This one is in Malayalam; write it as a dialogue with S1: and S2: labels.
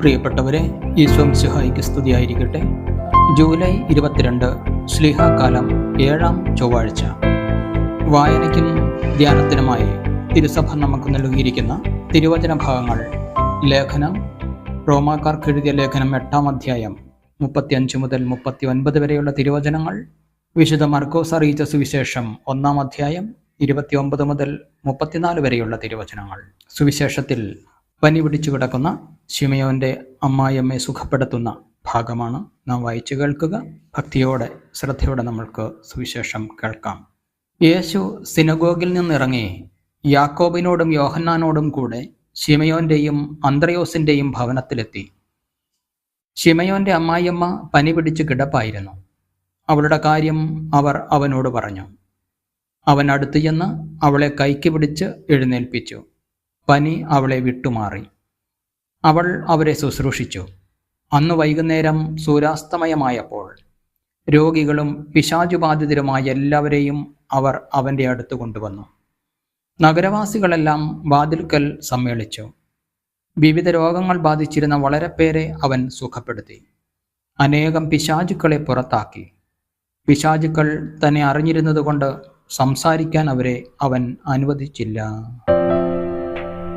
S1: പ്രിയപ്പെട്ടവരെ ഈശോം സിഹായിക്ക് സ്തുതിയായിരിക്കട്ടെ. ജൂലൈ ഇരുപത്തിരണ്ട് സ്ലിഹാകാലം ഏഴാം ചൊവ്വാഴ്ച. വായനയ്ക്കും ധ്യാനത്തിനുമായി തിരുസഭ നമുക്ക് നൽകിയിരിക്കുന്ന തിരുവചന ഭാഗങ്ങൾ. ലേഖനം റോമാക്കാർക്ക് എഴുതിയ ലേഖനം എട്ടാം അധ്യായം മുപ്പത്തിയഞ്ച് മുതൽ മുപ്പത്തി ഒൻപത് വരെയുള്ള തിരുവചനങ്ങൾ. വിശുദ്ധ മർക്കോസ് അറിയിച്ച സുവിശേഷം ഒന്നാം അധ്യായം ഇരുപത്തിയൊമ്പത് മുതൽ മുപ്പത്തിനാല് വരെയുള്ള തിരുവചനങ്ങൾ. സുവിശേഷത്തിൽ പനി പിടിച്ചു കിടക്കുന്ന ശിമയോന്റെ അമ്മായിയമ്മയെ സുഖപ്പെടുത്തുന്ന ഭാഗമാണ്. നാം വായിച്ചു കേൾക്കുക. ഭക്തിയോടെ ശ്രദ്ധയോടെ നമ്മൾക്ക് സുവിശേഷം കേൾക്കാം. യേശു സിനഗോഗിൽ നിന്നിറങ്ങി യാക്കോബിനോടും യോഹന്നാനോടും കൂടെ ശിമയോന്റെയും അന്ത്രയോസിന്റെയും ഭവനത്തിലെത്തി. ശിമയോന്റെ അമ്മായിയമ്മ പനി പിടിച്ച് കിടപ്പായിരുന്നു. അവളുടെ കാര്യം അവർ അവനോട് പറഞ്ഞു. അവൻ അടുത്തു ചെന്ന് അവളെ കൈക്ക് പിടിച്ച് എഴുന്നേൽപ്പിച്ചു. പനി അവളെ വിട്ടുമാറി. അവൾ അവരെ ശുശ്രൂഷിച്ചു. അന്ന് വൈകുന്നേരം സൂര്യാസ്തമയമായപ്പോൾ രോഗികളും പിശാചുബാധിതരുമായ എല്ലാവരെയും അവർ അവന്റെ അടുത്ത് കൊണ്ടുവന്നു. നഗരവാസികളെല്ലാം വാതിൽക്കൽ സമ്മേളിച്ചു. വിവിധ രോഗങ്ങൾ ബാധിച്ചിരുന്ന വളരെ പേരെ അവൻ സുഖപ്പെടുത്തി. അനേകം പിശാചുക്കളെ പുറത്താക്കി. പിശാചുക്കൾ തന്നെ അറിഞ്ഞിരുന്നതുകൊണ്ട് സംസാരിക്കാൻ അവരെ അവൻ അനുവദിച്ചില്ല.